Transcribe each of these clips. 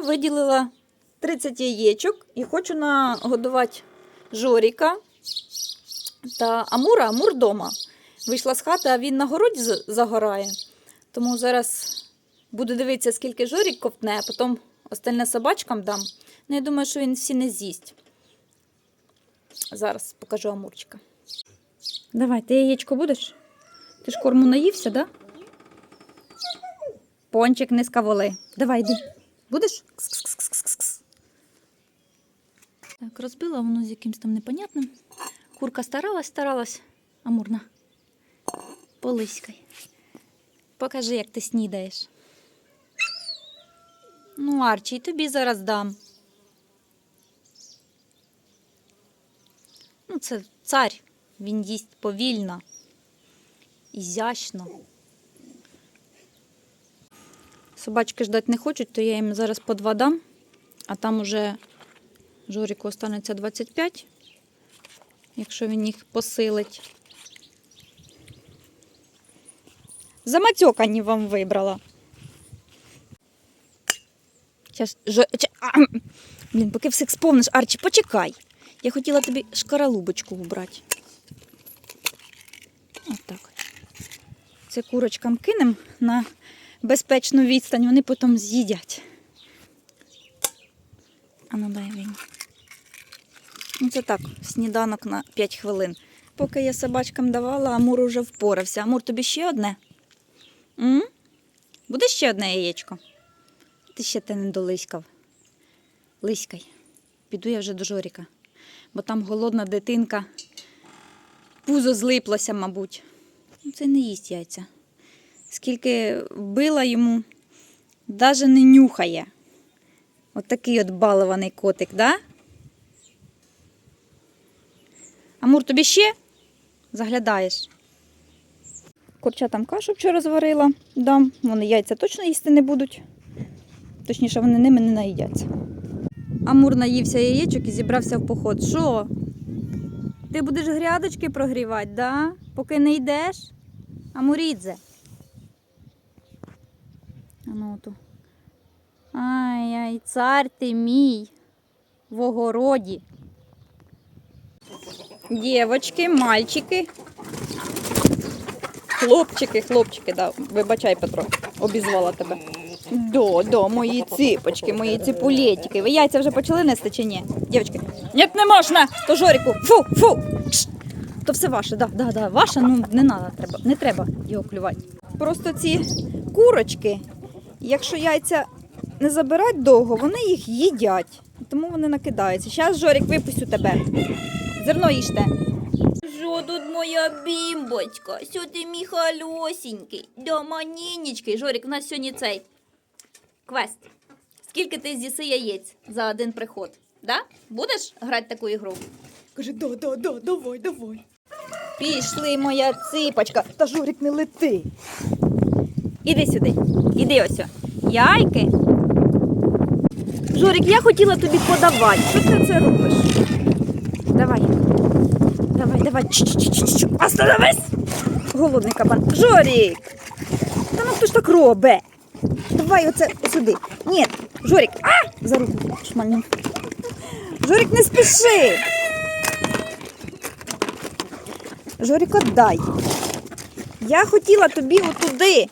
я виділила 30 яєчок і хочу нагодувати Жоріка та Амура, Амур дома. Вийшла з хати, а він на городі загорає. Тому зараз буду дивитися, скільки Жорік ковтне, а потім остальне собачкам дам. Ну, я думаю, що він всі не з'їсть. Зараз покажу Амурчика. Давай, ти яєчко будеш? Ти ж корму наївся, да? Пончик не скаволи. Давай, йди. Будеш? Кс-кс-кс-кс-кс. Так, розбила воно з якимось там непонятним. Курка старалась, старалась. Амурна. Полиськай. Покажи, як ти снідаєш. Ну, Арчі, тобі зараз дам. Ну, це цар. Він їсть повільно, ізящно. Собачки ждати не хочуть, то я їм зараз по два дам, а там уже Жоріку останеться 25, якщо він їх посилить. Замацьокані вам вибрала. Щас. Ча... Блін, поки все сповниш, Арчі, почекай. Я хотіла тобі шкаралубочку убрати. Отак. Це курочкам кинемо на безпечну відстань, вони потім з'їдять. А ну дай він. Ну це так, сніданок на 5 хвилин. Поки я собачкам давала, Амур уже впорався. Амур, тобі ще одне? М? Буде ще одне яєчко? Ти ще те не долиськав. Лиськай. Піду я вже до Жоріка, бо там голодна дитинка. Пузо злиплося, мабуть. Ну, Це не їсть яйця. Скільки вбила йому, навіть не нюхає. От такий от балований котик, да? Амур, тобі ще заглядаєш? Курчатам кашу вчора зварила, дам. Вони яйця точно їсти не будуть. Точніше, вони ними не наїдяться. Амур наївся яєчок і зібрався в поход. Що? Ти будеш грядочки прогрівати, да? Поки не йдеш? Амурідзе. А ну ту. Ай-яй, цар ти мій в огороді. Дівочки, мальчики. Хлопчики, хлопчики, да. Вибачай, Петро, обізвала тебе. До, до, мої ципочки, мої ципулетики. Ви яйця вже почали нести чи ні? Дівчатки, ні, не можна! То Жоріку, фу, фу! То все ваше, да, да, да, ваше, ну не треба, не треба його клювати. Просто ці курочки, якщо яйця не забирати довго, вони їх їдять. Тому вони накидаються. Зараз, Жорік, випустю тебе. Зерно їжте. Що тут моя бімбочка? Що ти мій халюсінький? Да манінечки. Жорік, у нас сьогодні цей квест. Скільки ти з'їси яєць за один приход? Да? Будеш грати таку ігру? Каже, да, да, да, давай, давай. Пішли, моя ципочка. Та Жорік не лети. Іди сюди. Іди ось. Яйки. Жорік, я хотіла тобі подавати. Що ти це робиш? Давай. Давай, давай. Остановись! Голодний кабан. Жорік! Та ну хто ж так робить? Давай оце сюди. Ні, Жорік, а! За руку шмальну. Жорік, не спіши. Жорік, отдай. Я хотіла тобі отуди.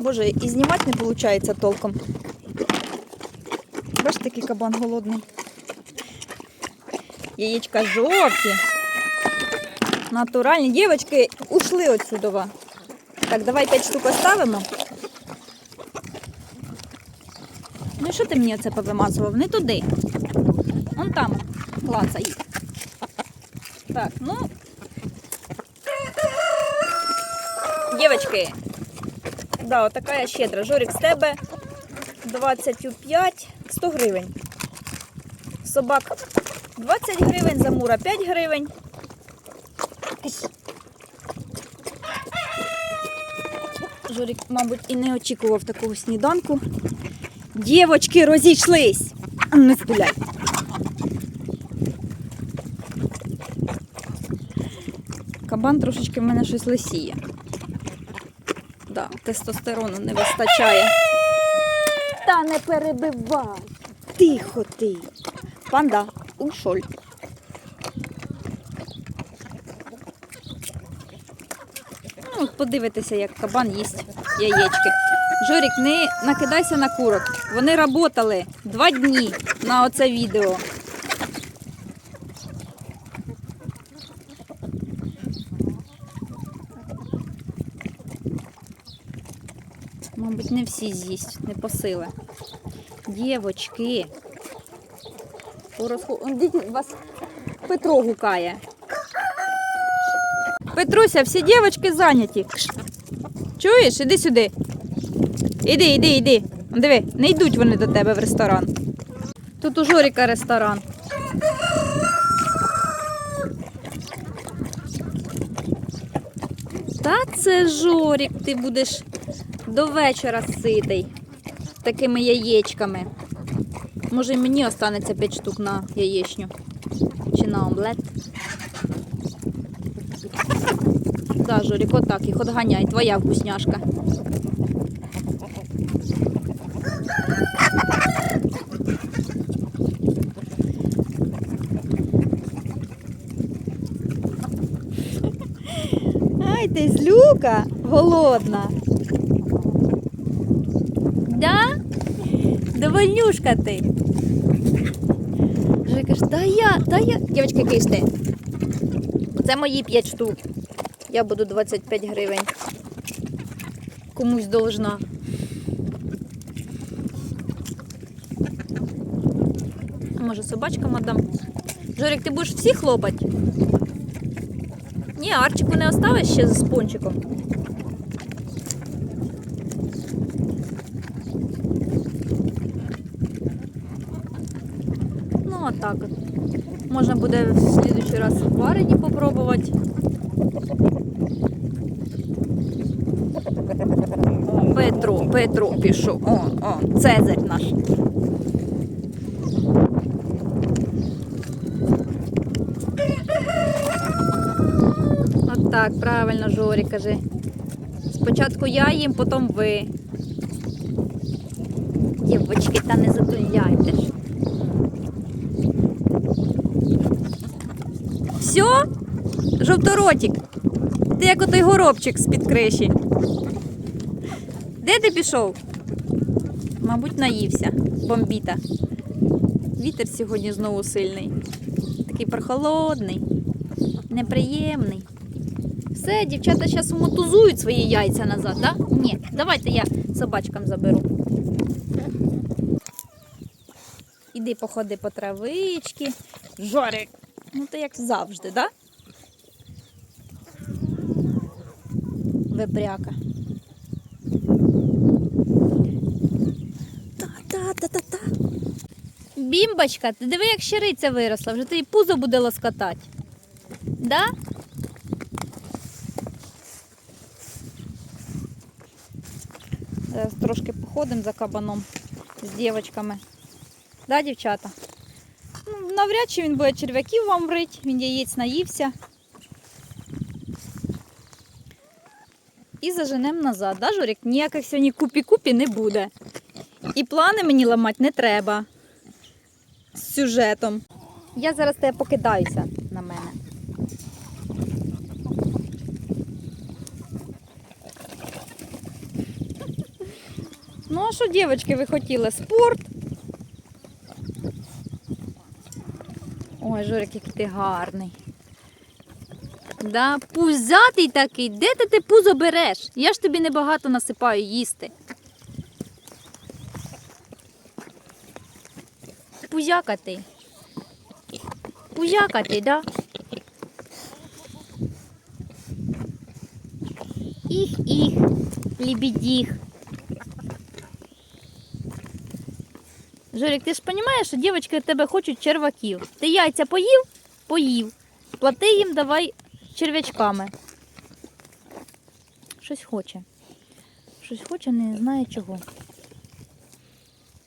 Боже, і знімати не виходить толком. Бачиш, такий кабан голодний. Яєчка жовті. Натуральні. Дівчатки, ушли отсюда. Так, давай 5 штук оставимо. Ну і що ти мені оце повимазував? Не туди. Вон там клацай. Так, ну. Дівчатки, да, така я щедра. Жорик з тебе 25, 100 гривень. Собак 20 гривень, замура 5 гривень. Жорик, мабуть, і не очікував такого сніданку. Дівочки розійшлись. Ну, Не стріляй. Кабан трошечки в мене щось лисіє. Да, тестостерону не вистачає. Та не перебивай. Тихо ти. Панда, ушоль. Ну, подивитися, як кабан їсть яєчки. Жорік, не накидайся на курок. Вони працювали два дні на оце відео. Мабуть, не всі з'їсть, не посили. Дівочки. Порозху... Он, вас Петро гукає. Петруся, всі дівчатки зайняті. Чуєш? Іди сюди. Іди, іди, іди. Диви, не йдуть вони до тебе в ресторан. Тут у Жоріка ресторан. Та це Жорік, ти будеш до вечора ситий такими яєчками. Може, і мені останеться 5 штук на яєчню. Чи на омлет. Да, Жорік, отак їх отганяй, твоя вкусняшка. Ай, ти злюка голодна. Да? Довольнюшка ти. Жорик каже, да я, да я. Дівчатки, киште. Це мої 5 штук. Я буду 25 гривень. Комусь должна. Може, собачкам отдам. Жорик, ти будеш всі хлопати? Ні, Арчику не оставиш ще з пончиком. Так от. Можна буде в следующий раз варені попробувати. Петро, Петро пішов. О, о, Цезарь наш. От так, правильно, Жорі, каже. Спочатку я їм, потім ви. Дівочки, та не затуляйте ж. Все? Жовторотик. Ти як отой горобчик з-під криші. Де ти пішов? Мабуть, наївся. Бомбіта. Вітер сьогодні знову сильний. Такий прохолодний, неприємний. Все, дівчата зараз умотузують свої яйця назад, так? Да? Ні, давайте я собачкам заберу. Іди походи по травичці. Жорик. Ну, то як завжди, так? Да? Вебряка. Та-та-та-та-та. Бімбочка, ти диви, як щириця виросла, вже тобі пузо буде лоскотати. Да? Зараз трошки походимо за кабаном з дівчатками. Да, дівчата? Ну, навряд чи він буде черв'яків вам врить, він яєць наївся. І заженемо назад. Да, Жорик? Ніяких сьогодні купі-купі не буде. І плани мені ламати не треба з сюжетом. Я зараз тебе покидаюся на мене. Ну, а що, дівчатки, ви хотіли? Спорт? Ой, Жорик, який ти гарний. Да, пузатий такий. Де ти ти пузо береш? Я ж тобі небагато насипаю їсти. Пузяка ти. Да? Їх, їх, лебедіх. Жорик, ти ж розумієш, що дівчатки тебе хочуть черваків. Ти яйця поїв? Поїв. Плати їм давай черв'ячками. Щось хоче. Щось хоче, не знає чого.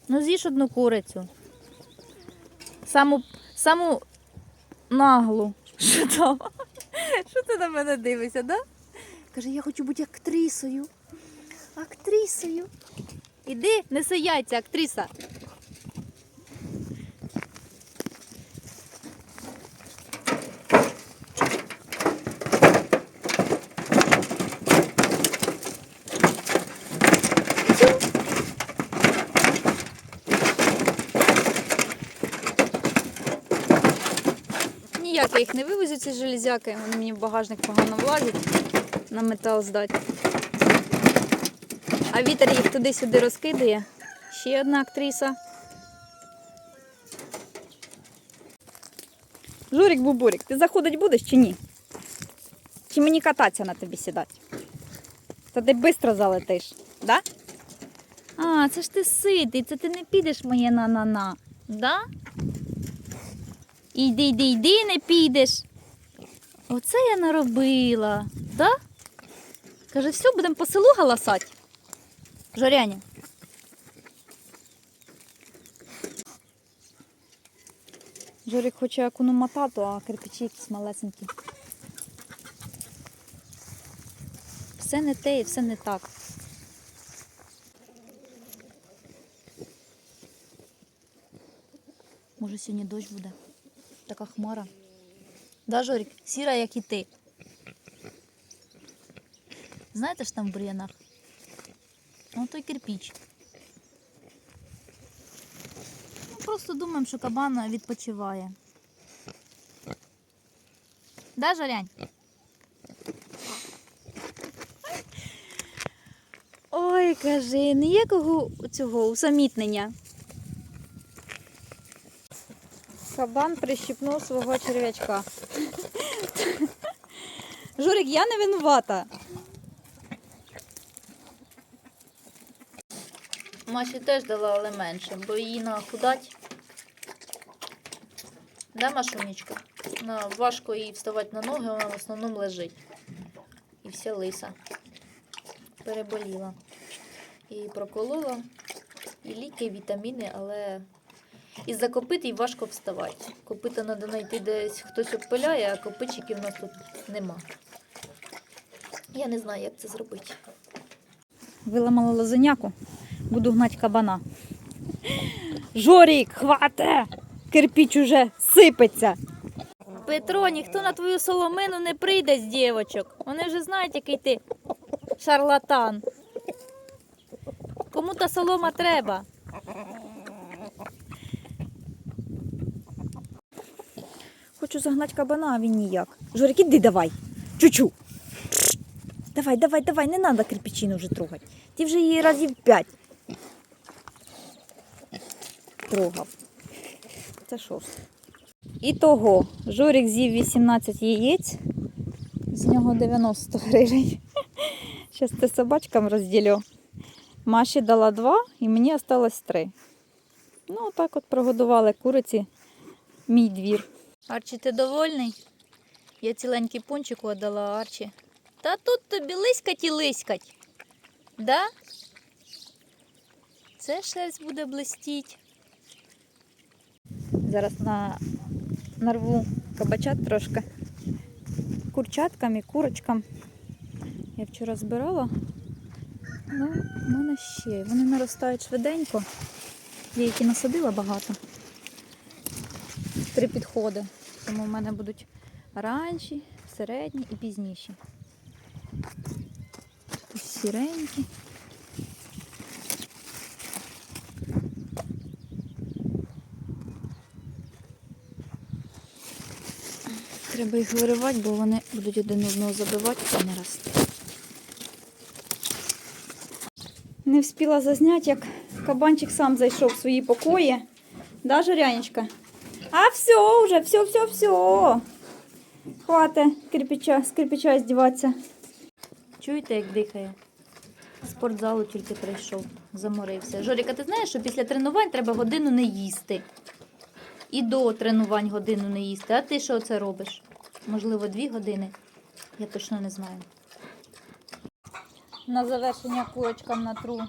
Ну, з'їж одну курицю. Саму, саму наглу. Що там? Що ти на мене дивишся, да? Каже, я хочу бути актрисою. Актрисою. Іди, неси яйця, актриса. Ніяк я їх не вивезу, ці железяки. Вони мені в багажник погано влазять на метал здати. А вітер їх туди-сюди розкидає. Ще одна актриса. Журик Бубурик, ти заходить будеш чи ні? Чи мені кататися на тобі сідати? Та ти швидко залетиш, да? А, це ж ти ситий, це ти не підеш моє на-на-на, да? Іди, йди, йди, не підеш. Оце я наробила, да? Каже, все, будемо по селу галасати. Жоряня. Жорик хоче акуну матату, а кирпичі якісь малесенькі. Все не те і все не так. Може сьогодні дощ буде? Така хмара. Да, Жорик? Сіра, як і ти. Знаєте ж там в бур'янах? Ну, той кирпіч. Ну, просто думаємо, що кабан відпочиває. Да, Жарянь? Ой, кажи, ніякого цього усамітнення. Кабан прищипнув свого черв'ячка. Журик, я не винувата. Маші теж дала, але менше, бо її нахудать. Да, Машунечка? Вона важко їй вставати на ноги, вона в основному лежить. І вся лиса. Переболіла. І проколола, і ліки, і вітаміни, але із-за копит їй важко вставати. Копита треба знайти десь хтось обпиляє, а копичиків у нас тут нема. Я не знаю, як це зробити. Виламала лозеняку, буду гнати кабана. Жорік, хвате! Кирпіч уже сипеться. Петро, ніхто на твою соломину не прийде з дівочок. Вони вже знають, який ти шарлатан. Кому та солома треба? Хочу загнати кабана, а він ніяк. Жорик, іди давай. Чучу. Давай, давай, давай, не треба кирпичину вже трогати. Ти вже її разів п'ять. Трогав. Це шост. І того, Жорик з'їв 18 яєць, з нього 90 гривень. Зараз це собачкам розділю. Маші дала два і мені осталось три. Ну, так от прогодували куриці мій двір. Арчі, ти довольний? Я ціленький пончик віддала Арчі. Та тут тобі лиськать і лиськать. Да? Це шерсть буде блистіть. Зараз на... нарву кабачат трошки. Курчаткам і курочкам. Я вчора збирала. Ну, в мене ще. Вони наростають швиденько. Я їх і насадила багато. Три підходи. Тому в мене будуть ранші, середні і пізніші. Ось Сіренькі. Треба їх виривати, бо вони будуть один одного забивати і не рости. Не встигла зазняти, як кабанчик сам зайшов в свої покої. Да, Жирянечка? А все вже, все, все, все. Хвата кирпича, з кирпича здіватися. Чуєте, як дихає? Спортзалу тільки прийшов, заморився. Жоріка, ти знаєш, що після тренувань треба годину не їсти. І до тренувань годину не їсти. А ти що це робиш? Можливо, дві години. Я точно не знаю. На завершення курочкам натру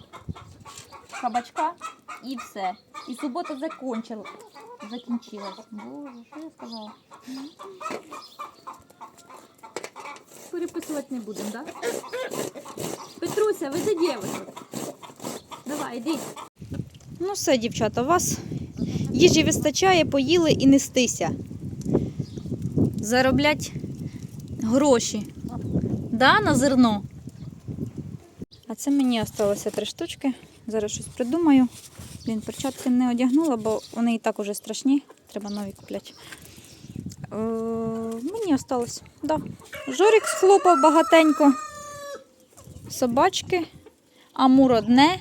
кабачка і все. І субота закончила. Закінчилась. Боже, що я сказала? Переписувати не будемо, так? Да? Петруся, веди дівчинку. Давай, йди. Ну все, дівчата, у вас їжі вистачає, поїли і нестися. Зароблять гроші. Да, на зерно. А це мені залишилося три штучки. Зараз щось придумаю. Блін, перчатки не одягнула, бо вони і так уже страшні. Треба нові купляти. Е, мені осталось. Да. Жорік схлопав багатенько. Собачки, амур одне,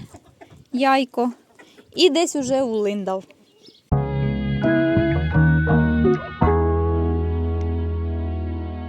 яйко. І десь уже улиндав.